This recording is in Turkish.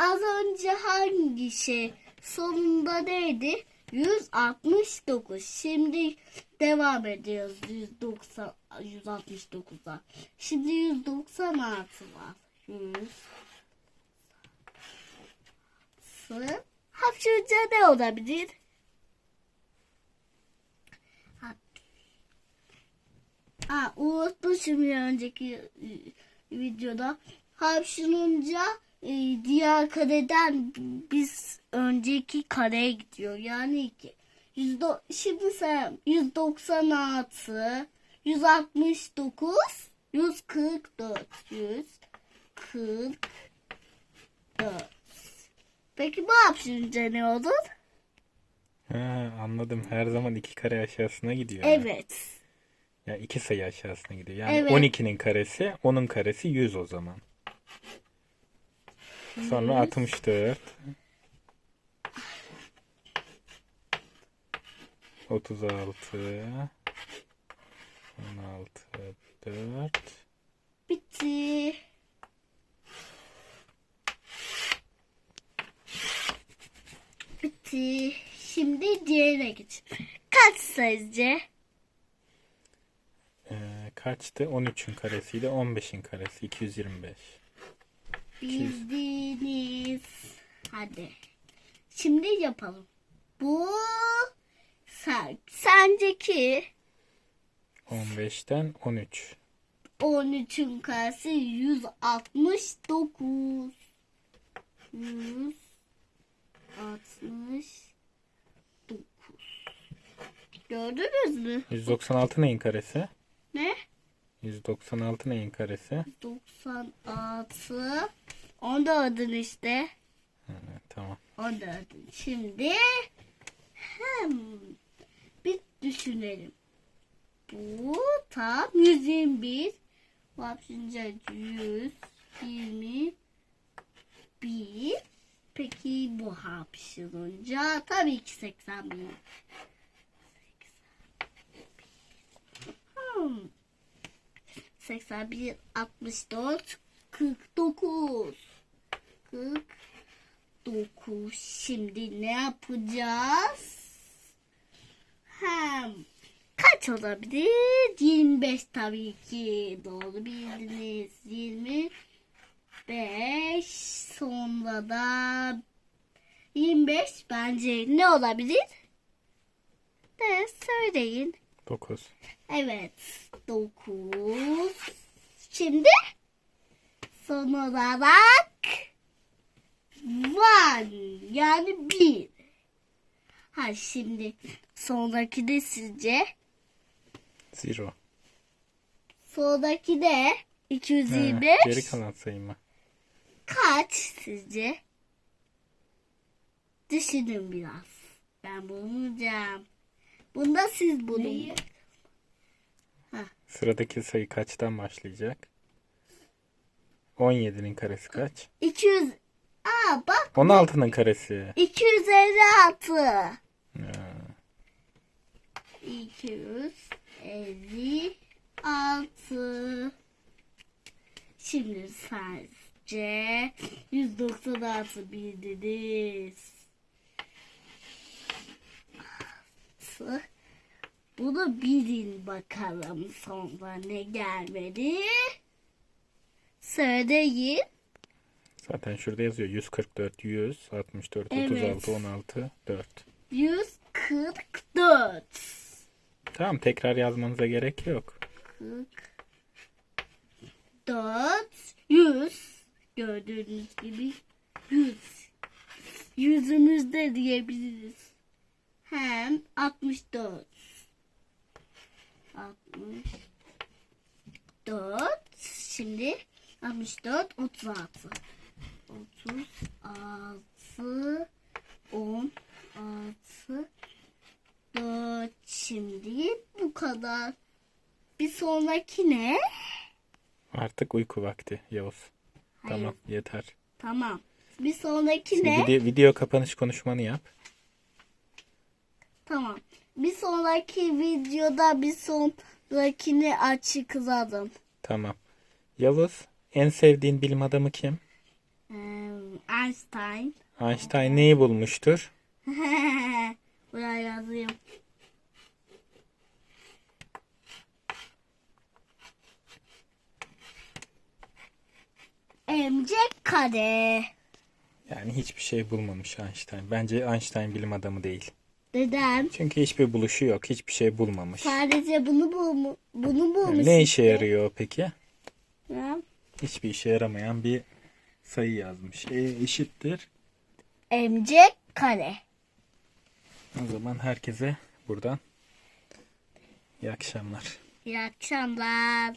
az önce hangi şey sonunda neydi? 169. Şimdi devam ediyoruz 190 169'a. Şimdi 196 var. 100 Sı- Hapşırınca ne olabilir? Ha, unutmuşum ya önceki e, videoda. Hapşırınca diğer kareden biz önceki kareye gidiyor. Yani. Yüzde, şimdi sen 196, 169, 144, 144. Peki bu hapşırınca ne olur? Ha, anladım. Her zaman iki kare aşağısına gidiyor. Evet. Ya iki sayı aşağısına gidiyor. Yani Evet. 12'nin karesi, 10'un karesi 100 o zaman. Sonra 64. 36 16 4 Bitti. Bitti. Şimdi diğerine geçelim. Kaç sayıcı? ee, kaçtı? 13'ün karesiydi. 15'in karesi 225. Bildiniz. Hadi. Şimdi yapalım. Bu sen, sendeki 15'ten 13. 13'ün karesi 169. 169. Gördünüz mü? 196 neyin karesi? Ne? 196 neyin karesi? 96. 14'ün işte. Ha, tamam. 14'ün. Şimdi hem bir düşünelim. Bu tam 121. Hapşınca 121. Peki bu hapşırınca tabii ki 81. Hmm. 81, 64, 49. 49. Şimdi ne yapacağız? Hem kaç olabilir? 25 tabii ki. Doğru bildiniz. 25 sonra da 25 bence ne olabilir? Ne söyleyin. 9. Evet. 9. Şimdi son olarak one yani bir. Ha şimdi sonraki de sizce? 0. Sonraki de 225. Geri kalan sayı mı? Kaç sizce? Düşünün biraz. Ben bulmayacağım. Bunda siz bulun. Sıradaki sayı kaçtan başlayacak? 17'nin karesi kaç? 200 Aa bak 16'nın karesi. 256. Ha, 256. Şimdi sadece 196 bildiniz. Bunu bilin bakalım sonra ne gelmedi. Söyleyin. Zaten şurada yazıyor 144, 100, 64, Evet. 36, 16, 4. 144. Tamam tekrar yazmanıza gerek yok. 44 100 gördüğünüz gibi 100 yüzümüzde diyebiliriz hem 64 64 şimdi 64 36 36 16 4 şimdi bu kadar bir sonraki ne? Artık uyku vakti Yavuz. Hayır. Tamam yeter. Tamam. Bir sonraki Şimdi ne? video, video kapanış konuşmanı yap. Tamam. Bir sonraki videoda bir sonrakini açıkladım. Tamam. Yavuz en sevdiğin bilim adamı kim? Ee, Einstein. Einstein neyi bulmuştur? Buraya yazayım. MC kare. Yani hiçbir şey bulmamış Einstein. Bence Einstein bilim adamı değil. Neden? Çünkü hiçbir buluşu yok. Hiçbir şey bulmamış. Sadece bunu bulmu bunu bulmuş. Ne işe yarıyor peki? Ya. Hiçbir işe yaramayan bir sayı yazmış. E eşittir. MC kare. O zaman herkese buradan iyi akşamlar. İyi akşamlar.